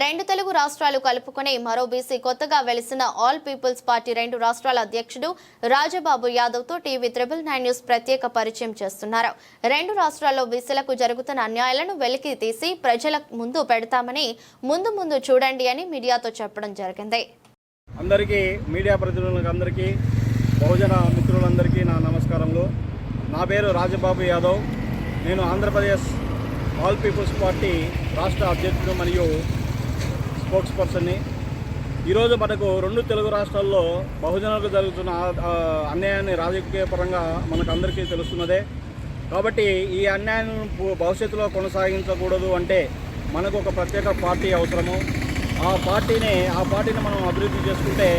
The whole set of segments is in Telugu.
రెండు తెలుగు రాష్ట్రాలు కలుపుకుని మరో బీసీ కొత్తగా వెలిసిన ఆల్ పీపుల్స్ పార్టీ రెండు రాష్ట్రాల అధ్యక్షుడు రాజబాబు యాదవ్తో టీవీ త్రిబుల్ నైన్ న్యూస్ ప్రత్యేక పరిచయం చేస్తున్నారు. రెండు రాష్ట్రాల్లో బీసీలకు జరుగుతున్న అన్యాయాలను వెలికి తీసి ప్రజల ముందు పెడతామని ముందు ముందు చూడండి అని మీడియాతో చెప్పడం జరిగింది. అందరికీ మీడియా ప్రతినిధులకు అందరికీ బహుజన మిత్రులందరికీ నా నమస్కారములు. నా పేరు రాజబాబు యాదవ్. నేను ఆంధ్రప్రదేశ్ ఆల్ పీపుల్స్ పార్టీ రాష్ట్ర అధ్యక్షుడు మరియు స్పోక్స్ పర్సన్ని ఈరోజు మనకు రెండు తెలుగు రాష్ట్రాల్లో బహుజనులకు జరుగుతున్న అన్యాయాన్ని రాజకీయ పరంగా మనకు అందరికీ తెలుస్తున్నదే. కాబట్టి ఈ అన్యాయాన్ని భవిష్యత్తులో కొనసాగించకూడదు అంటే మనకు ఒక ప్రత్యేక పార్టీ అవసరము. ఆ పార్టీని ఆ పార్టీని మనం అభివృద్ధి చేసుకుంటే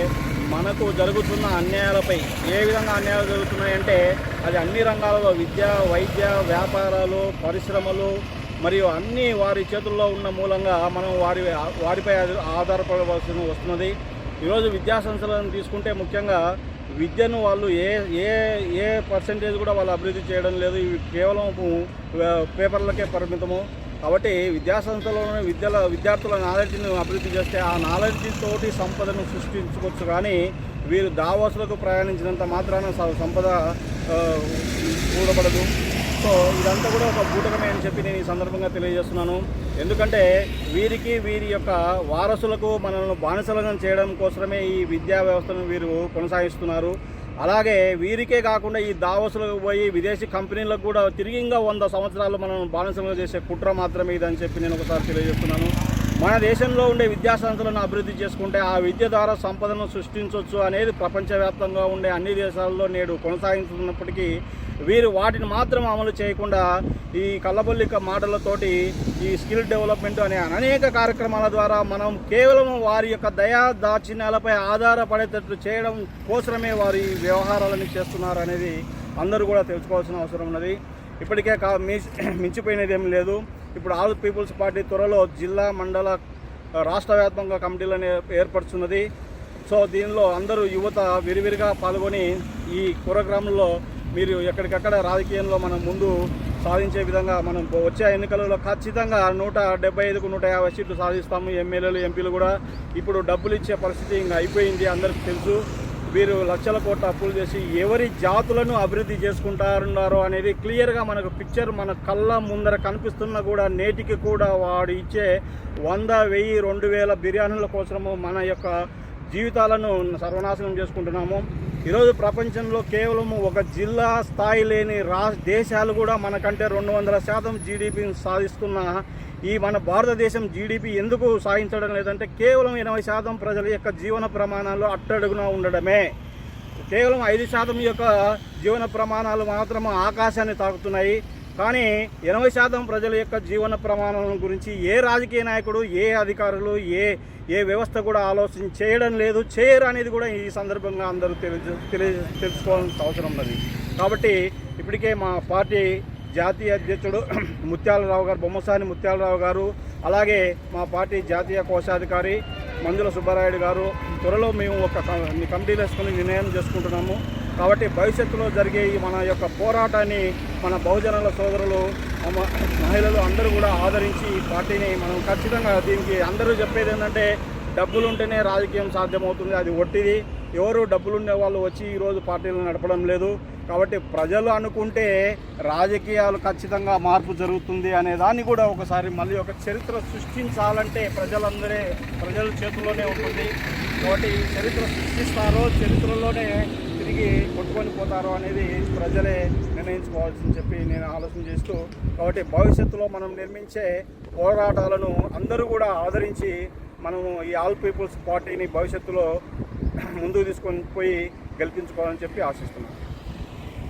మనకు జరుగుతున్న అన్యాయాలపై ఏ విధంగా అన్యాయాలు జరుగుతున్నాయంటే అది అన్ని రంగాలలో విద్య వైద్య వ్యాపారాలు పరిశ్రమలు మరియు అన్నీ వారి చేతుల్లో ఉన్న మూలంగా మనం వారి వారిపై ఆధారపడవలసి వస్తున్నది. ఈరోజు విద్యాసంస్థలను తీసుకుంటే ముఖ్యంగా విద్యను వాళ్ళు ఏ ఏ ఏ పర్సంటేజ్ కూడా వాళ్ళు అభివృద్ధి చేయడం లేదు. ఇవి కేవలం పేపర్లకే పరిమితము. కాబట్టి విద్యాసంస్థలోనే విద్యల విద్యార్థుల నాలెడ్జ్ని అభివృద్ధి చేస్తే ఆ నాలెడ్జ్ తోటి సంపదను సృష్టించుకోవచ్చు. కానీ వీరు దావోసులకు ప్రయాణించినంత మాత్రాన స- సంపద కూడబడదు సో ఇదంతా కూడా ఒక బూటకమే అని చెప్పి నేను ఈ సందర్భంగా తెలియజేస్తున్నాను. ఎందుకంటే వీరికి వీరి యొక్క వారసులకు మనల్ని బానిసలను చేయడం కోసమే ఈ విద్యా వ్యవస్థను వీరు కొనసాగిస్తున్నారు. అలాగే వీరికే కాకుండా ఈ దావసులకు పోయి విదేశీ కంపెనీలకు కూడా తిరిగి ఇంకా వంద సంవత్సరాలు మనం బానిసలుగా చేసే కుట్ర మాత్రమే ఇదని చెప్పి నేను ఒకసారి తెలియజేస్తున్నాను. మన దేశంలో ఉండే విద్యా సంస్థలను అభివృద్ధి చేసుకుంటే ఆ విద్య ద్వారా సంపదను సృష్టించవచ్చు అనేది ప్రపంచవ్యాప్తంగా ఉండే అన్ని దేశాల్లో నేడు కొనసాగిస్తున్నప్పటికీ వీరు వాటిని మాత్రం అమలు చేయకుండా ఈ కళ్ళబొల్లిక మాటలతోటి ఈ స్కిల్ డెవలప్మెంట్ అనే అనేక కార్యక్రమాల ద్వారా మనం కేవలం వారి యొక్క దయా దాచిన్యాలపై ఆధారపడేటట్లు చేయడం కోసమే వారి వ్యవహారాలని చేస్తున్నారు అనేది అందరూ కూడా తెలుసుకోవాల్సిన అవసరం ఉన్నది. ఇప్పటికే కా మించిపోయినది ఏం లేదు. ఇప్పుడు ఆల్ పీపుల్స్ పార్టీ త్వరలో జిల్లా మండల రాష్ట్ర వ్యాప్తంగా కమిటీలను ఏర్పరుచున్నది. సో దీనిలో అందరూ యువత విరివిరిగా పాల్గొని ఈ ప్రోగ్రాంలో మీరు ఎక్కడికక్కడ రాజకీయంలో మనం ముందు సాధించే విధంగా మనం వచ్చే ఎన్నికలలో ఖచ్చితంగా నూట డెబ్బై ఐదుకు నూట యాభై సీట్లు సాధిస్తాము. ఎమ్మెల్యేలు ఎంపీలు కూడా ఇప్పుడు డబ్బులు ఇచ్చే పరిస్థితి ఇంకా అయిపోయింది. అందరికీ తెలుసు. వీరు లక్షల కోట్ల అప్పులు చేసి ఎవరి జాతులను అభివృద్ధి చేసుకుంటారున్నారో అనేది క్లియర్గా మనకు పిక్చర్ మన కళ్ళ ముందర కనిపిస్తున్నా కూడా నేటికి కూడా వాడు ఇచ్చే వంద వెయ్యి రెండు వేల బిర్యానీల కోసము మన యొక్క జీవితాలను సర్వనాశనం చేసుకుంటున్నాము. ఈరోజు ప్రపంచంలో కేవలం ఒక జిల్లా స్థాయి లేని రా దేశాలు కూడా మనకంటే రెండు వందల శాతం జీడిపిని సాధిస్తున్న ఈ మన భారతదేశం జీడిపి ఎందుకు సాధించడం లేదంటే కేవలం ఎనభై శాతం ప్రజల యొక్క జీవన ప్రమాణాలు అట్టడుగున ఉండడమే. కేవలం ఐదు శాతం యొక్క జీవన ప్రమాణాలు మాత్రం ఆకాశాన్ని తాకుతున్నాయి. కానీ ఎనభై శాతం ప్రజల యొక్క జీవన ప్రమాణాల గురించి ఏ రాజకీయ నాయకుడు ఏ అధికారులు ఏ ఏ వ్యవస్థ కూడా ఆలోచన చేయడం లేదు. చేయరు అనేది కూడా ఈ సందర్భంగా అందరూ తెలియ తెలియ తెలుసుకోవాల్సిన అవసరం ఉన్నది. కాబట్టి ఇప్పటికే మా పార్టీ జాతీయ అధ్యక్షుడు ముత్యాలరావు గారు బొమ్మసాని ముత్యాలరావు గారు అలాగే మా పార్టీ జాతీయ కోశాధికారి మంజుల సుబ్బారాయుడు గారు. త్వరలో మేము ఒక కమిటీ కమిటీలు వేసుకుని నిర్ణయం చేసుకుంటున్నాము. కాబట్టి భవిష్యత్తులో జరిగే ఈ మన యొక్క పోరాటాన్ని మన బహుజనుల సోదరులు మహిళలు అందరూ కూడా ఆదరించి ఈ పార్టీని మనం ఖచ్చితంగా దీనికి అందరూ చెప్పేది ఏంటంటే డబ్బులు ఉంటేనే రాజకీయం సాధ్యమవుతుంది అది ఒట్టిది. ఎవరు డబ్బులుండే వాళ్ళు వచ్చి ఈరోజు పార్టీలు నడపడం లేదు. కాబట్టి ప్రజలు అనుకుంటే రాజకీయాలు ఖచ్చితంగా మార్పు జరుగుతుంది అనే దాన్ని కూడా ఒకసారి మళ్ళీ ఒక చరిత్ర సృష్టించాలంటే ప్రజలందరే ప్రజల చేతుల్లోనే ఉంటుంది. కాబట్టి చరిత్ర సృష్టిస్తారో చరిత్రలోనే తిరిగి కొట్టుకొని పోతారో అనేది ప్రజలే నిర్ణయించుకోవాల్సింది చెప్పి నేను ఆలోచన చేస్తూ కాబట్టి భవిష్యత్తులో మనం నిర్మించే పోరాటాలను అందరూ కూడా ఆదరించి మనము ఈ ఆల్ పీపుల్స్ పార్టీని భవిష్యత్తులో ముందుకు తీసుకొని పోయి గెలిపించుకోవాలని చెప్పి ఆశిస్తున్నాను